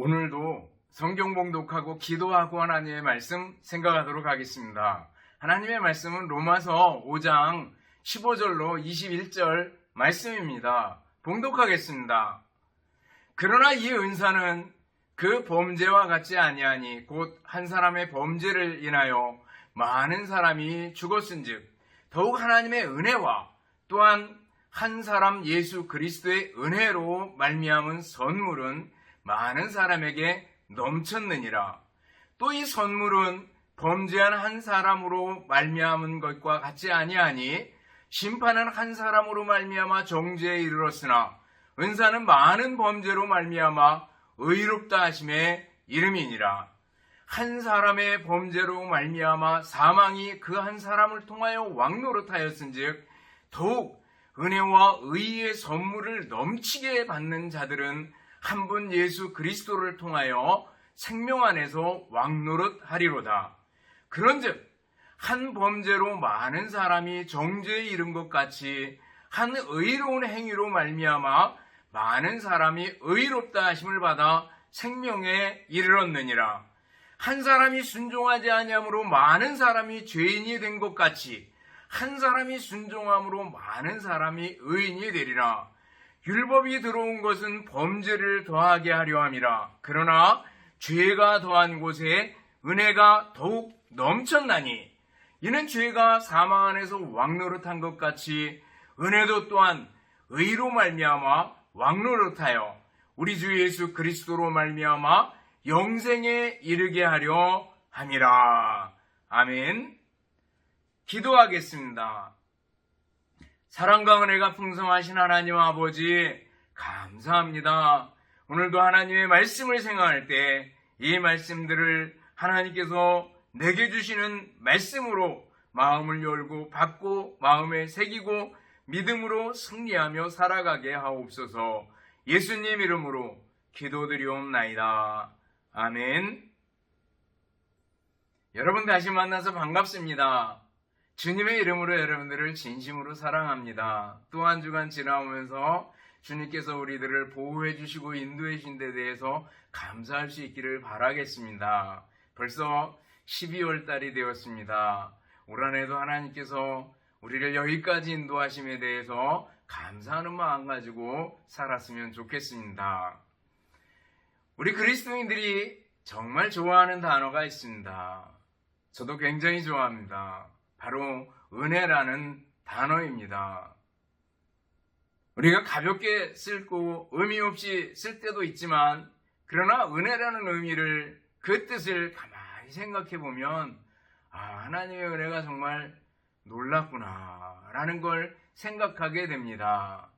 오늘도 성경 봉독하고 기도하고 하나님의 말씀 생각하도록 하겠습니다. 하나님의 말씀은 로마서 5장 15절로 21절 말씀입니다. 봉독하겠습니다. 그러나 이 은사는 그 범죄와 같지 아니하니 곧 한 사람의 범죄를 인하여 많은 사람이 죽었은즉 더욱 하나님의 은혜와 또한 한 사람 예수 그리스도의 은혜로 말미암은 선물은 많은 사람에게 넘쳤느니라. 또 이 선물은 범죄한 한 사람으로 말미암은 것과 같지 아니하니 심판은 한 사람으로 말미암아 정죄에 이르렀으나 은사는 많은 범죄로 말미암아 의롭다 하심의 이름이니라. 한 사람의 범죄로 말미암아 사망이 그 한 사람을 통하여 왕노릇하였은즉 더욱 은혜와 의의 선물을 넘치게 받는 자들은 한 분 예수 그리스도를 통하여 생명 안에서 왕노릇 하리로다. 그런즉 한 범죄로 많은 사람이 정죄에 이른 것 같이 한 의로운 행위로 말미암아 많은 사람이 의롭다 하심을 받아 생명에 이르렀느니라. 한 사람이 순종하지 아니함으로 많은 사람이 죄인이 된 것 같이 한 사람이 순종함으로 많은 사람이 의인이 되리라. 율법이 들어온 것은 범죄를 더하게 하려 함이라. 그러나 죄가 더한 곳에 은혜가 더욱 넘쳤나니 이는 죄가 사망 안에서 왕노릇한 것 같이 은혜도 또한 의로 말미암아 왕노릇하여 우리 주 예수 그리스도로 말미암아 영생에 이르게 하려 함이라. 아멘. 기도하겠습니다. 사랑과 은혜가 풍성하신 하나님 아버지, 감사합니다. 오늘도 하나님의 말씀을 생각할 때 이 말씀들을 하나님께서 내게 주시는 말씀으로 마음을 열고 받고 마음에 새기고 믿음으로 승리하며 살아가게 하옵소서 예수님 이름으로 기도드리옵나이다. 아멘. 여러분 다시 만나서 반갑습니다. 주님의 이름으로 여러분들을 진심으로 사랑합니다. 또 한 주간 지나오면서 주님께서 우리들을 보호해 주시고 인도해 주신 데 대해서 감사할 수 있기를 바라겠습니다. 벌써 12월 달이 되었습니다. 올 한 해도 하나님께서 우리를 여기까지 인도하심에 대해서 감사하는 마음 가지고 살았으면 좋겠습니다. 우리 그리스도인들이 정말 좋아하는 단어가 있습니다. 저도 굉장히 좋아합니다. 바로 은혜라는 단어입니다. 우리가 가볍게 쓸고 의미 없이 쓸 때도 있지만 그러나 은혜라는 의미를 그 뜻을 가만히 생각해 보면 아, 하나님의 은혜가 정말 놀랍구나 라는 걸 생각하게 됩니다.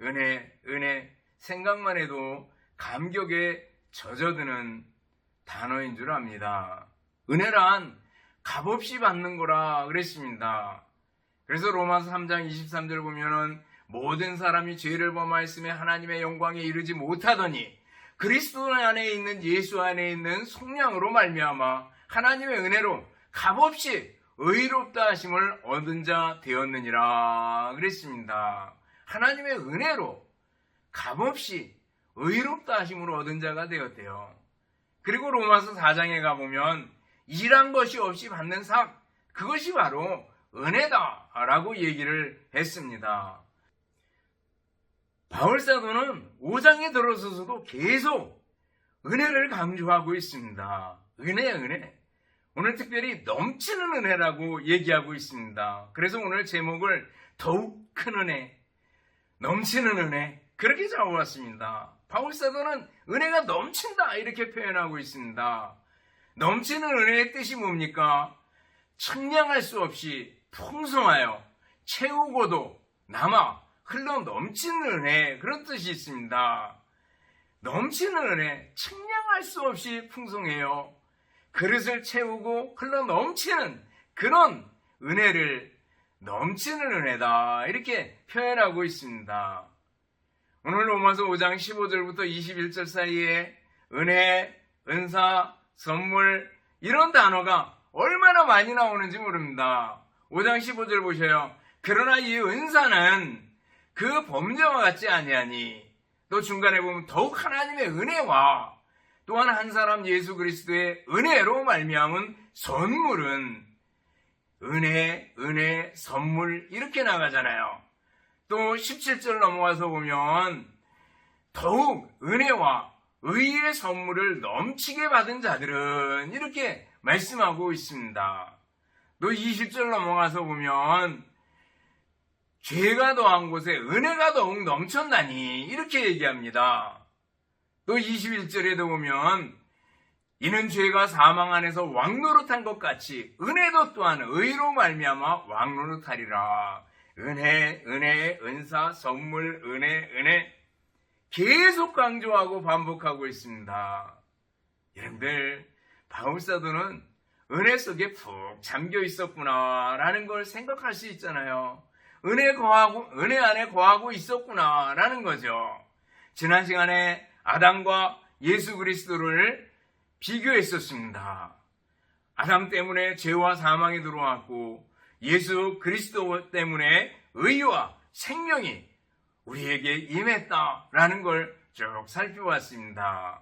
은혜, 은혜 생각만 해도 감격에 젖어드는 단어인 줄 압니다. 은혜란 값없이 받는 거라 그랬습니다. 그래서 로마서 3장 23절 보면은 모든 사람이 죄를 범하였음에 하나님의 영광에 이르지 못하더니 그리스도 안에 있는 예수 안에 있는 속량으로 말미암아 하나님의 은혜로 값없이 의롭다 하심을 얻은 자 되었느니라 그랬습니다. 하나님의 은혜로 값없이 의롭다 하심을 얻은 자가 되었대요. 그리고 로마서 4장에 가보면 일한 것이 없이 받는 상 그것이 바로 은혜다라고 얘기를 했습니다. 바울사도는 5장에 들어서서도 계속 은혜를 강조하고 있습니다. 은혜, 은혜. 오늘 특별히 넘치는 은혜라고 얘기하고 있습니다. 그래서 오늘 제목을 더욱 큰 은혜, 넘치는 은혜, 그렇게 잡아왔습니다. 바울사도는 은혜가 넘친다, 이렇게 표현하고 있습니다. 넘치는 은혜의 뜻이 뭡니까? 청량할 수 없이 풍성하여 채우고도 남아 흘러 넘치는 은혜 그런 뜻이 있습니다. 넘치는 은혜 측량할 수 없이 풍성해요. 그릇을 채우고 흘러 넘치는 그런 은혜를 넘치는 은혜다 이렇게 표현하고 있습니다. 오늘 로마서 5장 15절부터 21절 사이에 은혜, 은사, 선물 이런 단어가 얼마나 많이 나오는지 모릅니다. 5장 15절 보셔요. 그러나 이 은사는 그 범죄와 같지 아니하니 또 중간에 보면 더욱 하나님의 은혜와 또한 한 사람 예수 그리스도의 은혜로 말미암은 선물은 은혜, 은혜, 선물 이렇게 나가잖아요. 또 17절 넘어가서 보면 더욱 은혜와 의의 선물을 넘치게 받은 자들은 이렇게 말씀하고 있습니다. 또 20절 넘어가서 보면 죄가 더한 곳에 은혜가 더욱 넘쳤나니 이렇게 얘기합니다. 또 21절에도 보면 이는 죄가 사망 안에서 왕노릇한 것 같이 은혜도 또한 의로 말미암아 왕노릇하리라. 은혜, 은혜, 은사, 선물, 은혜, 은혜 계속 강조하고 반복하고 있습니다. 여러분들 바울사도는 은혜 속에 푹 잠겨 있었구나라는 걸 생각할 수 있잖아요. 은혜 거하고 은혜 안에 거하고 있었구나라는 거죠. 지난 시간에 아담과 예수 그리스도를 비교했었습니다. 아담 때문에 죄와 사망이 들어왔고 예수 그리스도 때문에 의와 생명이 우리에게 임했다라는 걸 쭉 살펴봤습니다.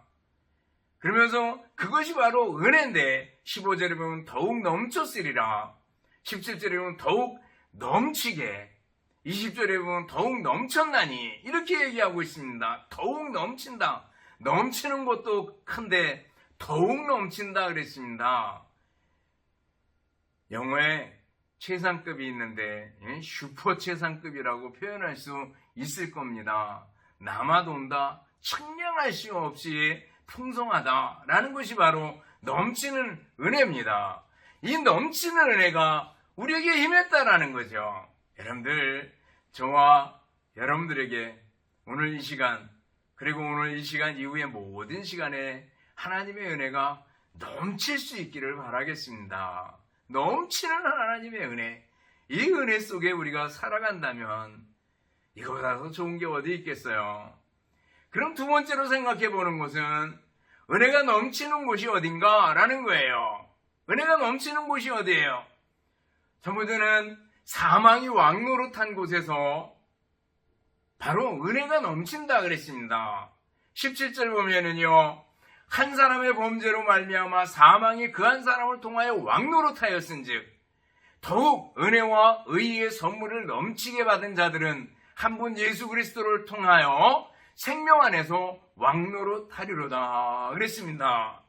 그러면서 그것이 바로 은혜인데 15절에 보면 더욱 넘쳤으리라 17절에 보면 더욱 넘치게 20절에 보면 더욱 넘쳤나니 이렇게 얘기하고 있습니다. 더욱 넘친다. 넘치는 것도 큰데 더욱 넘친다 그랬습니다. 영어에 최상급이 있는데 예, 슈퍼 최상급이라고 표현할 수 있을 겁니다. 남아돈다, 측량할 수 없이 풍성하다라는 것이 바로 넘치는 은혜입니다. 이 넘치는 은혜가 우리에게 임했다라는 거죠. 여러분들, 저와 여러분들에게 오늘 이 시간, 그리고 오늘 이 시간 이후의 모든 시간에 하나님의 은혜가 넘칠 수 있기를 바라겠습니다. 넘치는 하나님의 은혜. 이 은혜 속에 우리가 살아간다면 이거보다 더 좋은 게 어디 있겠어요? 그럼 두 번째로 생각해 보는 것은 은혜가 넘치는 곳이 어딘가라는 거예요. 은혜가 넘치는 곳이 어디예요? 저번에는 사망이 왕노릇한 곳에서 바로 은혜가 넘친다 그랬습니다. 17절 보면은요. 한 사람의 범죄로 말미암아 사망이 그 한 사람을 통하여 왕노릇하였은즉 더욱 은혜와 의의 선물을 넘치게 받은 자들은 한 분 예수 그리스도를 통하여 생명 안에서 왕노릇 하리로다 그랬습니다.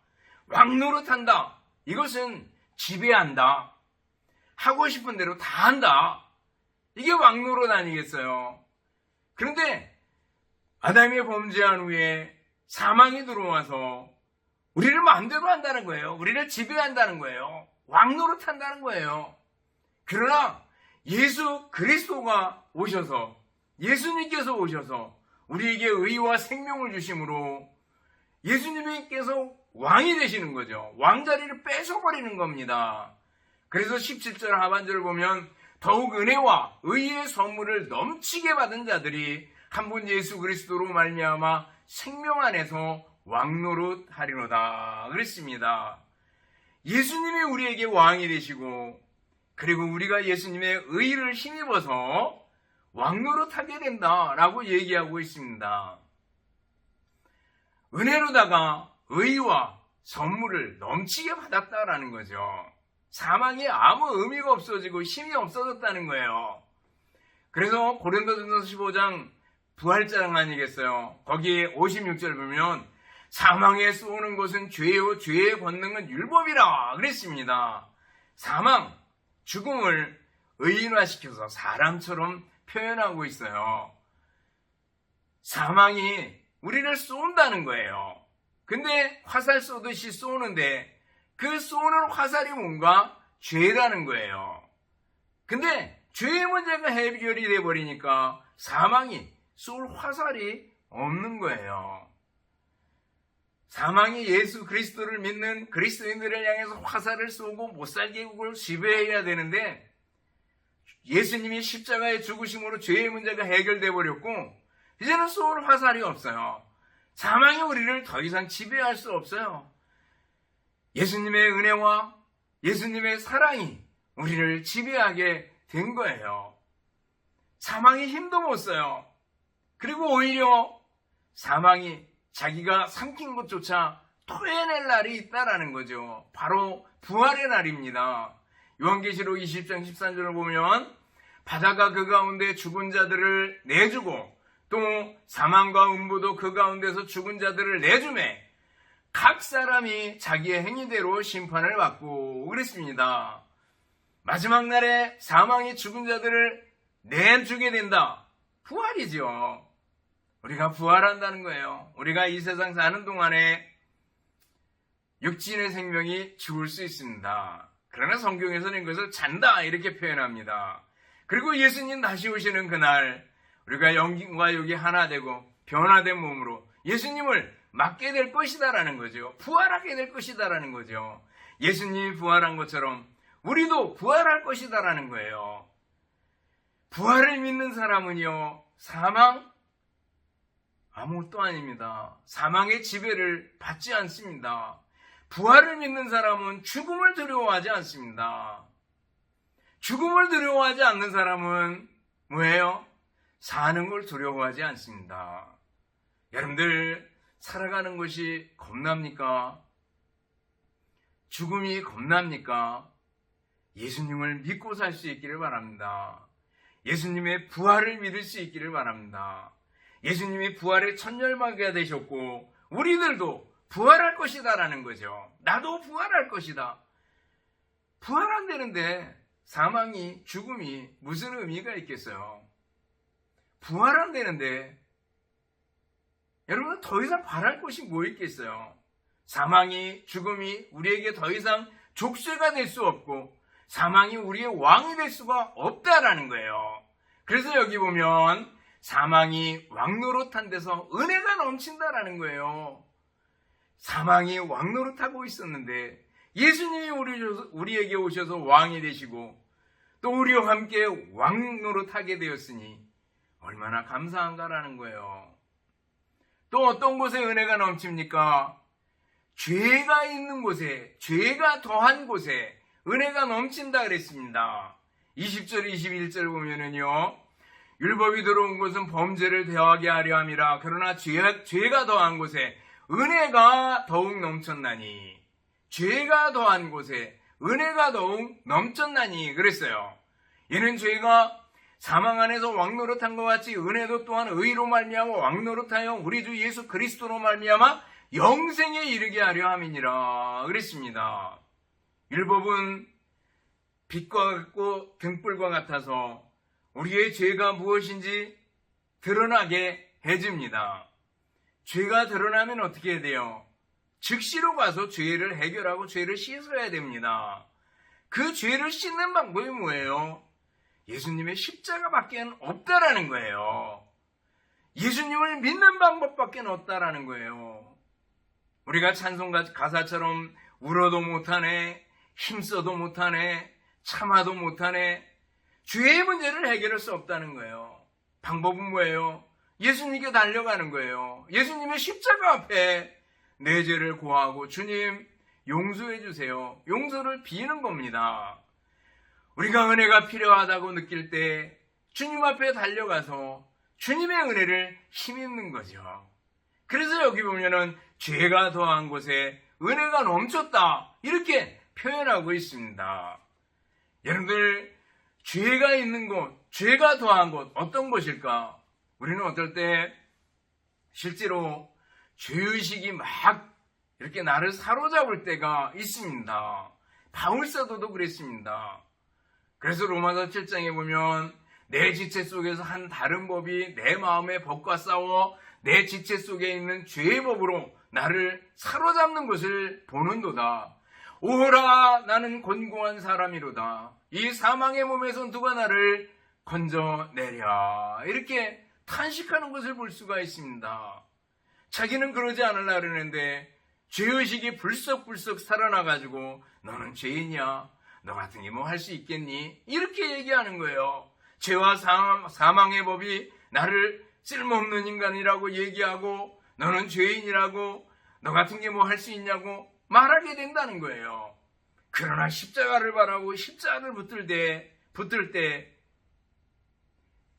왕노릇 한다. 이것은 지배한다. 하고 싶은 대로 다 한다. 이게 왕노릇 아니겠어요? 그런데 아담이 범죄한 후에 사망이 들어와서 우리를 마음대로 한다는 거예요. 우리를 지배한다는 거예요. 왕노릇 한다는 거예요. 그러나 예수 그리스도가 오셔서 예수님께서 오셔서 우리에게 의와 생명을 주심으로 예수님께서 왕이 되시는 거죠. 왕자리를 뺏어버리는 겁니다. 그래서 17절 하반절을 보면 더욱 은혜와 의의 선물을 넘치게 받은 자들이 한 분 예수 그리스도로 말미암아 생명 안에서 왕노릇 하리로다 그랬습니다. 예수님이 우리에게 왕이 되시고 그리고 우리가 예수님의 의를 힘입어서 왕노릇 하게 된다라고 얘기하고 있습니다. 은혜로다가 의와 선물을 넘치게 받았다라는 거죠. 사망이 아무 의미가 없어지고 힘이 없어졌다는 거예요. 그래서 고린도전서 15장 부활자랑 아니겠어요. 거기에 56절 보면 사망에 쏘는 것은 죄요 죄의 권능은 율법이라 그랬습니다. 사망, 죽음을 의인화시켜서 사람처럼 표현하고 있어요. 사망이 우리를 쏜다는 거예요. 근데 화살 쏘듯이 쏘는데 그 쏘는 화살이 뭔가 죄라는 거예요. 근데 죄의 문제가 해결이 돼 버리니까 사망이 쏠 화살이 없는 거예요. 사망이 예수 그리스도를 믿는 그리스도인들을 향해서 화살을 쏘고 못살게 구을 지배해야 되는데 예수님이 십자가의 죽으심으로 죄의 문제가 해결돼 버렸고 이제는 쏠 화살이 없어요. 사망이 우리를 더 이상 지배할 수 없어요. 예수님의 은혜와 예수님의 사랑이 우리를 지배하게 된 거예요. 사망이 힘도 못 써요. 그리고 오히려 사망이 자기가 삼킨 것조차 토해낼 날이 있다라는 거죠. 바로 부활의 날입니다. 요한계시록 20장 13절을 보면 바다가 그 가운데 죽은 자들을 내주고 또 사망과 음부도 그 가운데서 죽은 자들을 내주매 각 사람이 자기의 행위대로 심판을 받고 그랬습니다. 마지막 날에 사망이 죽은 자들을 내주게 된다. 부활이죠. 우리가 부활한다는 거예요. 우리가 이 세상 사는 동안에 육신의 생명이 죽을 수 있습니다. 그러나 성경에서는 이것을 잔다 이렇게 표현합니다. 그리고 예수님 다시 오시는 그날 우리가 영과 육이 하나 되고 변화된 몸으로 예수님을 맞게 될 것이다라는 거죠. 부활하게 될 것이다라는 거죠. 예수님이 부활한 것처럼 우리도 부활할 것이다라는 거예요. 부활을 믿는 사람은요, 사망 아무것도 아닙니다. 사망의 지배를 받지 않습니다. 부활을 믿는 사람은 죽음을 두려워하지 않습니다. 죽음을 두려워하지 않는 사람은 뭐예요? 사는 걸 두려워하지 않습니다. 여러분들 살아가는 것이 겁납니까? 죽음이 겁납니까? 예수님을 믿고 살 수 있기를 바랍니다. 예수님의 부활을 믿을 수 있기를 바랍니다. 예수님이 부활의 천열마가 되셨고 우리들도 부활할 것이다 라는 거죠. 나도 부활할 것이다. 부활 안 되는데 사망이 죽음이 무슨 의미가 있겠어요? 부활 안 되는데 여러분 더 이상 바랄 것이 뭐 있겠어요? 사망이 죽음이 우리에게 더 이상 족쇄가 될 수 없고 사망이 우리의 왕이 될 수가 없다라는 거예요. 그래서 여기 보면 사망이 왕노릇한 데서 은혜가 넘친다라는 거예요. 사망이 왕노릇하고 있었는데 예수님이 우리, 우리에게 오셔서 왕이 되시고 또 우리와 함께 왕노릇하게 되었으니 얼마나 감사한가라는 거예요. 또 어떤 곳에 은혜가 넘칩니까? 죄가 있는 곳에, 죄가 더한 곳에 은혜가 넘친다 그랬습니다. 20절, 21절 보면은요, 율법이 들어온 곳은 범죄를 대하게 하려 함이라. 그러나 죄, 죄가 더한 곳에 은혜가 더욱 넘쳤나니. 죄가 더한 곳에 은혜가 더욱 넘쳤나니. 그랬어요. 이는 죄가 사망 안에서 왕노릇한 것 같이 은혜도 또한 의로 말미암아 왕노릇하여 우리 주 예수 그리스도로 말미암아 영생에 이르게 하려 함이니라 그랬습니다. 율법은 빛과 같고 등불과 같아서 우리의 죄가 무엇인지 드러나게 해줍니다. 죄가 드러나면 어떻게 해야 돼요? 즉시로 가서 죄를 해결하고 죄를 씻어야 됩니다. 그 죄를 씻는 방법이 뭐예요? 예수님의 십자가밖에 없다라는 거예요. 예수님을 믿는 방법밖에 없다라는 거예요. 우리가 찬송 가사처럼 울어도 못하네, 힘써도 못하네, 참아도 못하네, 죄의 문제를 해결할 수 없다는 거예요. 방법은 뭐예요? 예수님께 달려가는 거예요. 예수님의 십자가 앞에 내 죄를 고하고 주님 용서해 주세요. 용서를 비는 겁니다. 우리가 은혜가 필요하다고 느낄 때 주님 앞에 달려가서 주님의 은혜를 힘입는 거죠. 그래서 여기 보면은 죄가 더한 곳에 은혜가 넘쳤다. 이렇게 표현하고 있습니다. 여러분들, 죄가 있는 곳, 죄가 더한 곳, 어떤 곳일까? 우리는 어떨 때 실제로 죄의식이 막 이렇게 나를 사로잡을 때가 있습니다. 바울사도도 그랬습니다. 그래서 로마서 7장에 보면 내 지체 속에서 한 다른 법이 내 마음의 법과 싸워 내 지체 속에 있는 죄의 법으로 나를 사로잡는 것을 보는도다. 오호라 나는 곤고한 사람이로다. 이 사망의 몸에서 누가 나를 건져내랴. 이렇게 탄식하는 것을 볼 수가 있습니다. 자기는 그러지 않으려 그러는데 죄의식이 불썩불썩 살아나가지고 너는 죄인이야. 너 같은 게 뭐 할 수 있겠니? 이렇게 얘기하는 거예요. 죄와 사망 의 법이 나를 쓸모없는 인간이라고 얘기하고 너는 죄인이라고 너 같은 게 뭐 할 수 있냐고 말하게 된다는 거예요. 그러나 십자가를 바라고 십자가를 붙들 때, 붙들 때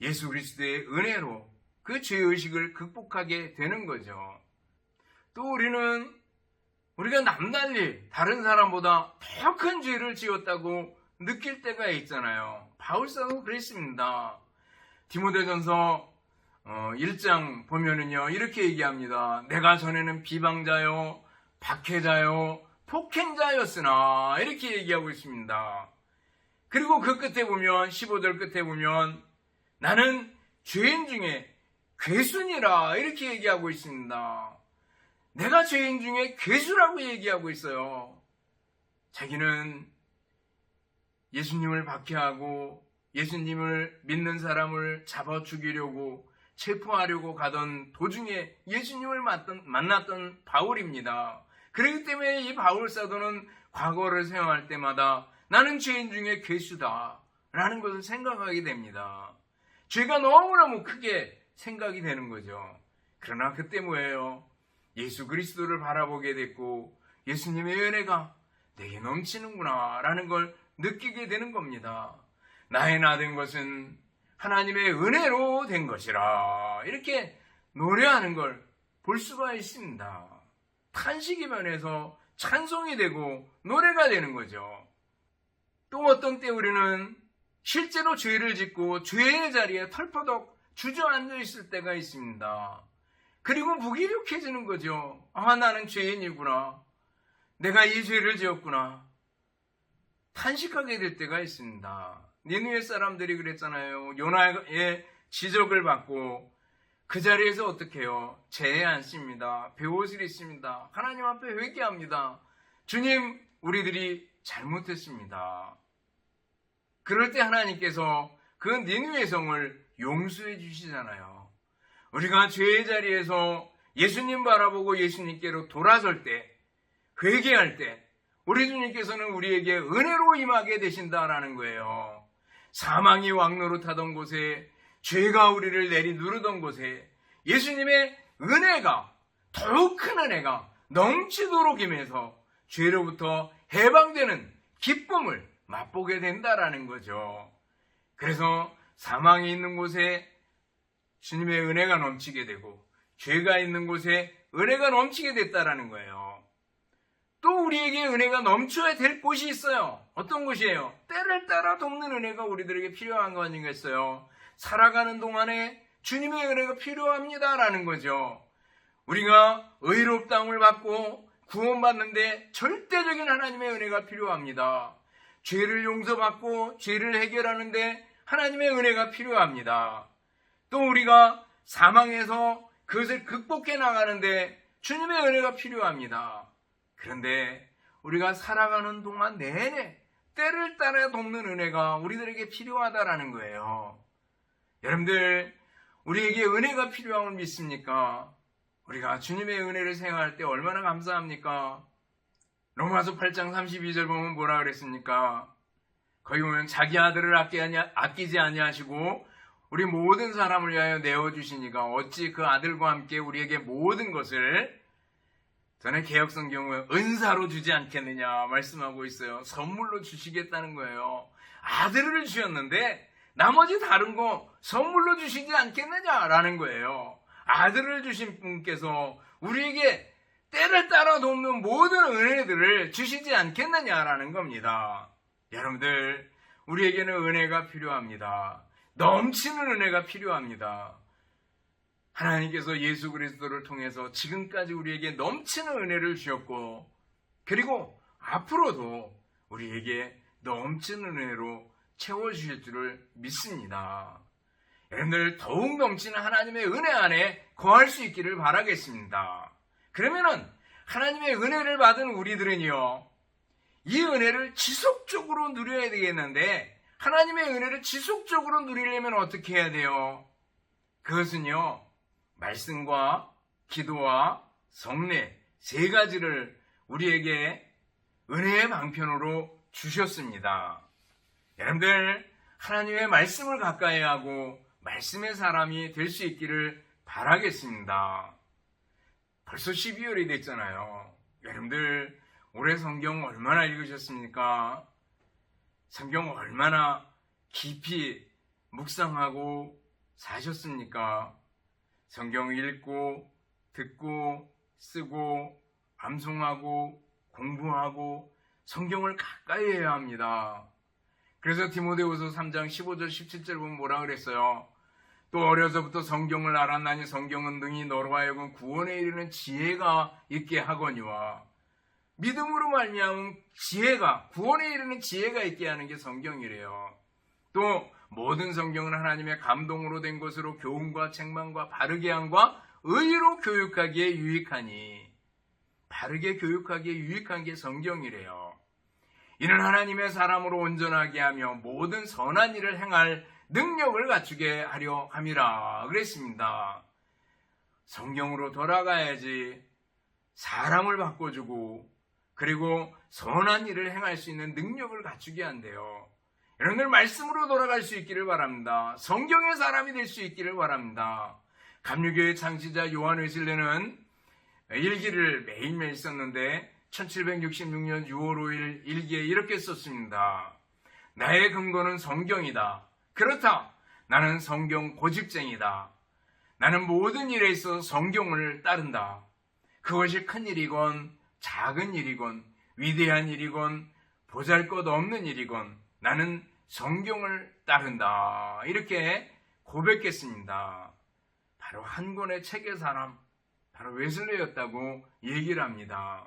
예수 그리스도의 은혜로 그 죄의식을 극복하게 되는 거죠. 또 우리는 우리가 남달리 다른 사람보다 더 큰 죄를 지었다고 느낄 때가 있잖아요. 바울사도 그랬습니다. 디모데전서 1장 보면은요 이렇게 얘기합니다. 내가 전에는 비방자요, 박해자요, 폭행자였으나 이렇게 얘기하고 있습니다. 그리고 그 끝에 보면 15절 끝에 보면 나는 죄인 중에 괴순이라 이렇게 얘기하고 있습니다. 내가 죄인 중에 괴수라고 얘기하고 있어요. 자기는 예수님을 박해하고 예수님을 믿는 사람을 잡아 죽이려고 체포하려고 가던 도중에 예수님을 만났던, 바울입니다. 그렇기 때문에 이 바울 사도는 과거를 생각할 때마다 나는 죄인 중에 괴수다 라는 것을 생각하게 됩니다. 죄가 너무너무 크게 생각이 되는 거죠. 그러나 그때 뭐예요? 예수 그리스도를 바라보게 됐고 예수님의 은혜가 내게 넘치는구나 라는 걸 느끼게 되는 겁니다. 나의 나 된 것은 하나님의 은혜로 된 것이라 이렇게 노래하는 걸 볼 수가 있습니다. 탄식이 변해서 찬송이 되고 노래가 되는 거죠. 또 어떤 때 우리는 실제로 죄를 짓고 죄의 자리에 털퍼덕 주저앉아 있을 때가 있습니다. 그리고 무기력해지는 거죠. 아, 나는 죄인이구나. 내가 이 죄를 지었구나. 탄식하게 될 때가 있습니다. 니누의 사람들이 그랬잖아요. 요나의 지적을 받고 그 자리에서 어떻게 해요? 죄에 앉습니다. 배옷을 입습니다. 하나님 앞에 회개합니다. 주님, 우리들이 잘못했습니다. 그럴 때 하나님께서 그 니누의 성을 용서해 주시잖아요. 우리가 죄의 자리에서 예수님 바라보고 예수님께로 돌아설 때, 회개할 때, 우리 주님께서는 우리에게 은혜로 임하게 되신다라는 거예요. 사망이 왕노릇하던 곳에 죄가 우리를 내리 누르던 곳에 예수님의 은혜가 더욱 큰 은혜가 넘치도록 임해서 죄로부터 해방되는 기쁨을 맛보게 된다라는 거죠. 그래서 사망이 있는 곳에 주님의 은혜가 넘치게 되고 죄가 있는 곳에 은혜가 넘치게 됐다라는 거예요. 또 우리에게 은혜가 넘쳐야 될 곳이 있어요. 어떤 곳이에요? 때를 따라 돕는 은혜가 우리들에게 필요한 거 아니겠어요? 살아가는 동안에 주님의 은혜가 필요합니다라는 거죠. 우리가 의롭다움을 받고 구원받는데 절대적인 하나님의 은혜가 필요합니다. 죄를 용서받고 죄를 해결하는데 하나님의 은혜가 필요합니다. 또 우리가 사망해서 그것을 극복해 나가는데 주님의 은혜가 필요합니다. 그런데 우리가 살아가는 동안 내내 때를 따라 돕는 은혜가 우리들에게 필요하다라는 거예요. 여러분들, 우리에게 은혜가 필요함을 믿습니까? 우리가 주님의 은혜를 생각할 때 얼마나 감사합니까? 로마서 8장 32절 보면 뭐라 그랬습니까? 거기 보면 자기 아들을 아끼지 아니하시고 우리 모든 사람을 위하여 내어주시니까 어찌 그 아들과 함께 우리에게 모든 것을 전에 개혁성경은 은사로 주지 않겠느냐 말씀하고 있어요. 선물로 주시겠다는 거예요. 아들을 주셨는데 나머지 다른 거 선물로 주시지 않겠느냐라는 거예요. 아들을 주신 분께서 우리에게 때를 따라 돕는 모든 은혜들을 주시지 않겠느냐라는 겁니다. 여러분들, 우리에게는 은혜가 필요합니다. 넘치는 은혜가 필요합니다. 하나님께서 예수 그리스도를 통해서 지금까지 우리에게 넘치는 은혜를 주셨고, 그리고 앞으로도 우리에게 넘치는 은혜로 채워주실 줄을 믿습니다. 여러분들 더욱 넘치는 하나님의 은혜 안에 거할 수 있기를 바라겠습니다. 그러면은 하나님의 은혜를 받은 우리들은요, 이 은혜를 지속적으로 누려야 되겠는데, 하나님의 은혜를 지속적으로 누리려면 어떻게 해야 돼요? 그것은요, 말씀과 기도와 성례 세 가지를 우리에게 은혜의 방편으로 주셨습니다. 여러분들, 하나님의 말씀을 가까이 하고 말씀의 사람이 될 수 있기를 바라겠습니다. 벌써 12월이 됐잖아요. 여러분들, 올해 성경 얼마나 읽으셨습니까? 성경 얼마나 깊이 묵상하고 사셨습니까? 성경 읽고, 듣고, 쓰고, 암송하고 공부하고 성경을 가까이 해야 합니다. 그래서 디모데후서 3장 15절 17절 보면 뭐라 그랬어요? 또 어려서부터 성경을 알았나니 성경은 능히 너로 하여금 구원에 이르는 지혜가 있게 하거니와 믿음으로 말미암은 지혜가 구원에 이르는 지혜가 있게 하는 게 성경이래요. 또 모든 성경은 하나님의 감동으로 된 것으로 교훈과 책망과 바르게 함과 의로 교육하기에 유익하니 바르게 교육하기에 유익한 게 성경이래요. 이는 하나님의 사람으로 온전하게 하며 모든 선한 일을 행할 능력을 갖추게 하려 함이라 그랬습니다. 성경으로 돌아가야지 사람을 바꿔주고 그리고 선한 일을 행할 수 있는 능력을 갖추게 한대요. 여러분들 말씀으로 돌아갈 수 있기를 바랍니다. 성경의 사람이 될 수 있기를 바랍니다. 감리교의 창시자 요한 웨슬레는 일기를 매일매일 썼는데 1766년 6월 5일 일기에 이렇게 썼습니다. 나의 근거는 성경이다. 그렇다. 나는 성경 고집쟁이다. 나는 모든 일에 있어 성경을 따른다. 그것이 큰 일이건 작은 일이건 위대한 일이건 보잘 것 없는 일이건 나는 성경을 따른다. 이렇게 고백했습니다. 바로 한 권의 책의 사람, 바로 웨슬레였다고 얘기를 합니다.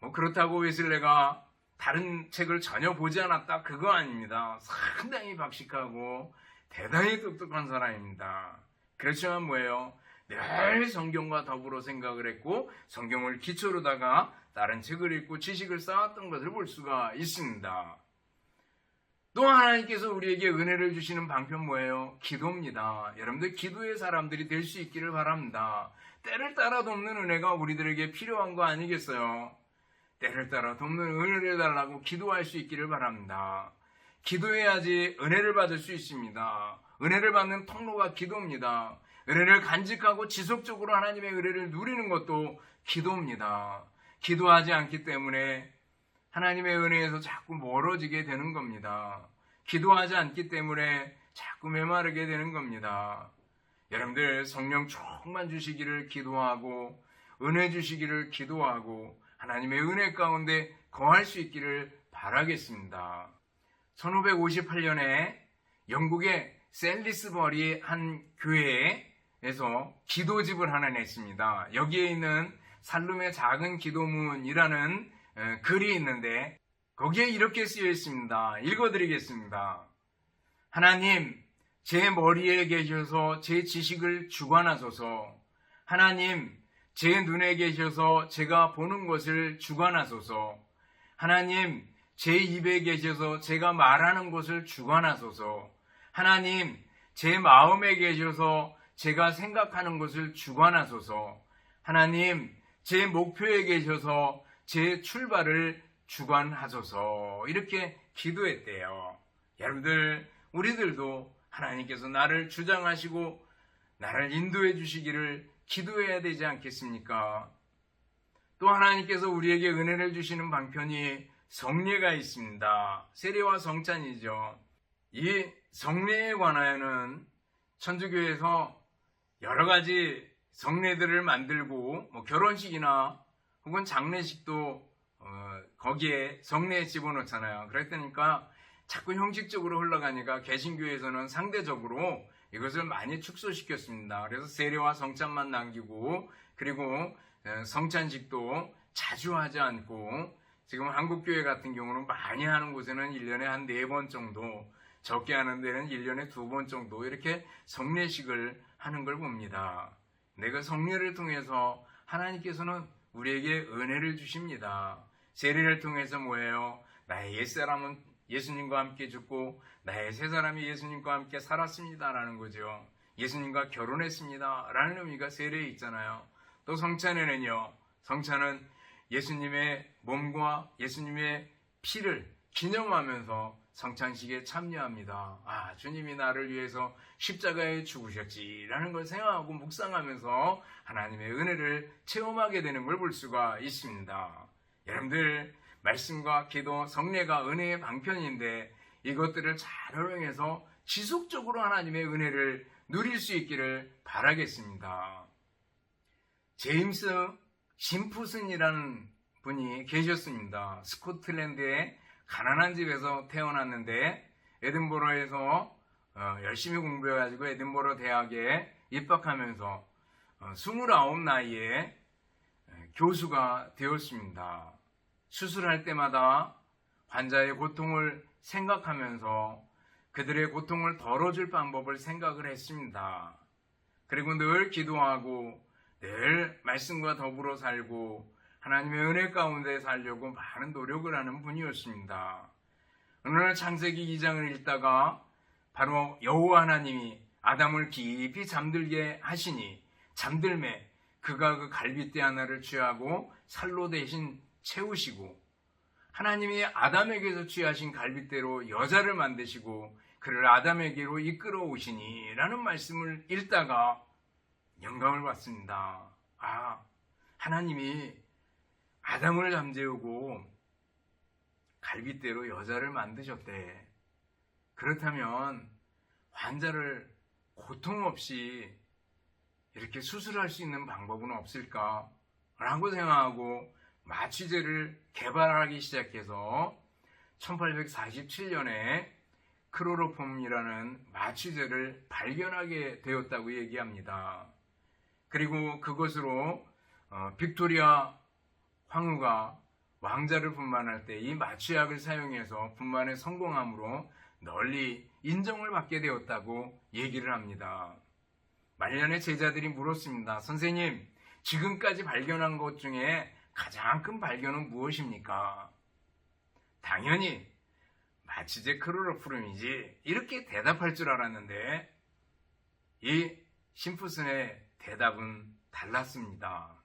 뭐 그렇다고 웨슬레가 다른 책을 전혀 보지 않았다 그거 아닙니다. 상당히 박식하고 대단히 똑똑한 사람입니다. 그렇지만 뭐예요? 늘 성경과 더불어 생각을 했고 성경을 기초로다가 다른 책을 읽고 지식을 쌓았던 것을 볼 수가 있습니다. 또 하나님께서 우리에게 은혜를 주시는 방편 뭐예요? 기도입니다. 여러분들 기도의 사람들이 될 수 있기를 바랍니다. 때를 따라 돕는 은혜가 우리들에게 필요한 거 아니겠어요? 때를 따라 돕는 은혜를 달라고 기도할 수 있기를 바랍니다. 기도해야지 은혜를 받을 수 있습니다. 은혜를 받는 통로가 기도입니다. 은혜를 간직하고 지속적으로 하나님의 은혜를 누리는 것도 기도입니다. 기도하지 않기 때문에 하나님의 은혜에서 자꾸 멀어지게 되는 겁니다. 기도하지 않기 때문에 자꾸 메마르게 되는 겁니다. 여러분들 성령 충만 주시기를 기도하고 은혜 주시기를 기도하고 하나님의 은혜 가운데 거할 수 있기를 바라겠습니다. 1558년에 영국의 셀리스버리 한 교회에서 기도집을 하나 냈습니다. 여기에 있는 살룸의 작은 기도문이라는 어, 글이 있는데 거기에 이렇게 쓰여 있습니다. 읽어드리겠습니다. 하나님, 제 머리에 계셔서 제 지식을 주관하소서. 하나님, 제 눈에 계셔서 제가 보는 것을 주관하소서. 하나님, 제 입에 계셔서 제가 말하는 것을 주관하소서. 하나님, 제 마음에 계셔서 제가 생각하는 것을 주관하소서. 하나님, 제 목표에 계셔서 제 출발을 주관하소서. 이렇게 기도했대요. 여러분들, 우리들도 하나님께서 나를 주장하시고 나를 인도해 주시기를 기도해야 되지 않겠습니까? 또 하나님께서 우리에게 은혜를 주시는 방편이 성례가 있습니다. 세례와 성찬이죠. 이 성례에 관하여는 천주교에서 여러 가지 성례들을 만들고 뭐 결혼식이나 혹은 장례식도 어, 거기에 성례에 집어넣잖아요. 그랬다니까 자꾸 형식적으로 흘러가니까 개신교에서는 상대적으로 이것을 많이 축소시켰습니다. 그래서 세례와 성찬만 남기고 그리고 어, 성찬식도 자주 하지 않고 지금 한국교회 같은 경우는 많이 하는 곳에는 1년에 한 4번 정도 적게 하는 데는 1년에 2번 정도 이렇게 성례식을 하는 걸 봅니다. 내가 성례를 통해서 하나님께서는 우리에게 은혜를 주십니다. 세례를 통해서 뭐예요? 나의 옛사람은 예수님과 함께 죽고 나의 새 사람이 예수님과 함께 살았습니다라는 거죠. 예수님과 결혼했습니다. 라는 의미가 세례에 있잖아요. 또 성찬에는요. 성찬은 예수님의 몸과 예수님의 피를 기념하면서 성찬식에 참여합니다. 아, 주님이 나를 위해서 십자가에 죽으셨지라는 걸 생각하고 묵상하면서 하나님의 은혜를 체험하게 되는 걸 볼 수가 있습니다. 여러분들 말씀과 기도, 성례가 은혜의 방편인데 이것들을 잘 활용해서 지속적으로 하나님의 은혜를 누릴 수 있기를 바라겠습니다. 제임스 심푸슨이라는 분이 계셨습니다. 스코틀랜드의 가난한 집에서 태어났는데 에든버러에서 어, 열심히 공부해가지고 에든버러 대학에 입학하면서 어, 29 나이에 에, 교수가 되었습니다. 수술할 때마다 환자의 고통을 생각하면서 그들의 고통을 덜어줄 방법을 생각을 했습니다. 그리고 늘 기도하고 늘 말씀과 더불어 살고 하나님의 은혜 가운데 살려고 많은 노력을 하는 분이었습니다. 날 창세기 2장을 읽다가 바로 여호와 하나님이 아담을 깊이 잠들게 하시니 잠들매 그가 그 갈빗대 하나를 취하고 살로 대신 채우시고 하나님이 아담에게서 취하신 갈빗대로 여자를 만드시고 그를 아담에게로 이끌어 오시니 라는 말씀을 읽다가 영감을 받습니다. 아, 하나님이 아담을 잠재우고 갈빗대로 여자를 만드셨대. 그렇다면 환자를 고통 없이 이렇게 수술할 수 있는 방법은 없을까? 라고 생각하고 마취제를 개발하기 시작해서 1847년에 크로로폼이라는 마취제를 발견하게 되었다고 얘기합니다. 그리고 그것으로 어, 빅토리아 황후가 왕자를 분만할 때 이 마취약을 사용해서 분만에 성공함으로 널리 인정을 받게 되었다고 얘기를 합니다. 말년에 제자들이 물었습니다. 선생님, 지금까지 발견한 것 중에 가장 큰 발견은 무엇입니까? 당연히 마취제 크로로프름이지 이렇게 대답할 줄 알았는데 이 심프슨의 대답은 달랐습니다.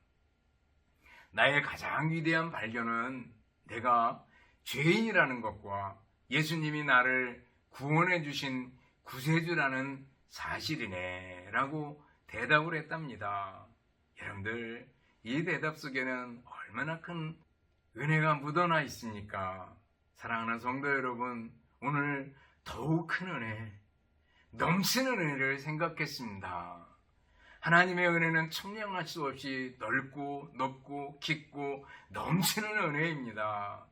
나의 가장 위대한 발견은 내가 죄인이라는 것과 예수님이 나를 구원해 주신 구세주라는 사실이네 라고 대답을 했답니다. 여러분들 이 대답 속에는 얼마나 큰 은혜가 묻어나 있습니까? 사랑하는 성도 여러분 오늘 더욱 큰 은혜 넘치는 은혜를 생각했습니다. 하나님의 은혜는 청량할 수 없이 넓고 높고 깊고 넘치는 은혜입니다.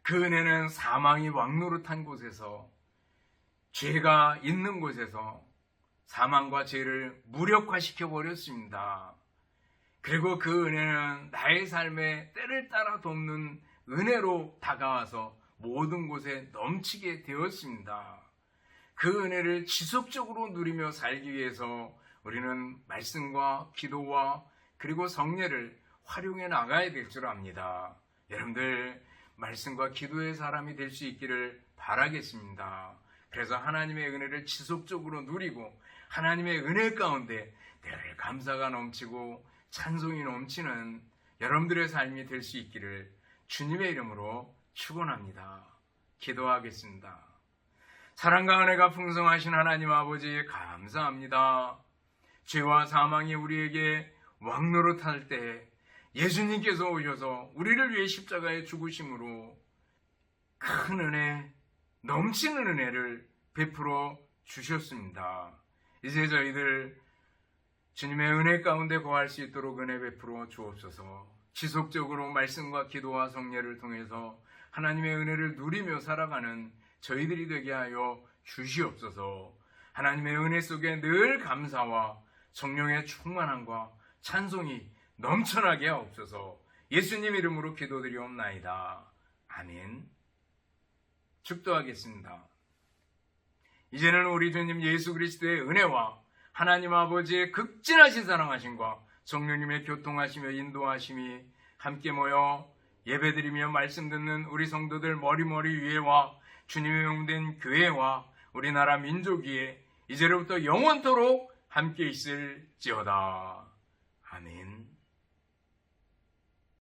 그 은혜는 사망이 왕노릇한 곳에서 죄가 있는 곳에서 사망과 죄를 무력화시켜 버렸습니다. 그리고 그 은혜는 나의 삶에 때를 따라 돕는 은혜로 다가와서 모든 곳에 넘치게 되었습니다. 그 은혜를 지속적으로 누리며 살기 위해서 우리는 말씀과 기도와 그리고 성례를 활용해 나가야 될 줄 압니다. 여러분들 말씀과 기도의 사람이 될 수 있기를 바라겠습니다. 그래서 하나님의 은혜를 지속적으로 누리고 하나님의 은혜 가운데 늘 감사가 넘치고 찬송이 넘치는 여러분들의 삶이 될 수 있기를 주님의 이름으로 축원합니다. 기도하겠습니다. 사랑과 은혜가 풍성하신 하나님 아버지 감사합니다. 죄와 사망이 우리에게 왕노릇할 때 예수님께서 오셔서 우리를 위해 십자가에 죽으심으로 큰 은혜, 넘치는 은혜를 베풀어 주셨습니다. 이제 저희들 주님의 은혜 가운데 거할 수 있도록 은혜 베풀어 주옵소서. 지속적으로 말씀과 기도와 성례를 통해서 하나님의 은혜를 누리며 살아가는 저희들이 되게 하여 주시옵소서. 하나님의 은혜 속에 늘 감사와 성령의 충만함과 찬송이 넘쳐나게 하옵소서. 예수님 이름으로 기도드리옵나이다. 아멘. 축도하겠습니다. 이제는 우리 주님 예수 그리스도의 은혜와 하나님 아버지의 극진하신 사랑하심과 성령님의 교통하시며 인도하심이 함께 모여 예배드리며 말씀 듣는 우리 성도들 머리머리 위에와 주님의 용된 교회와 우리나라 민족 위에 이제로부터 영원토록 함께 있을지어다. 아멘.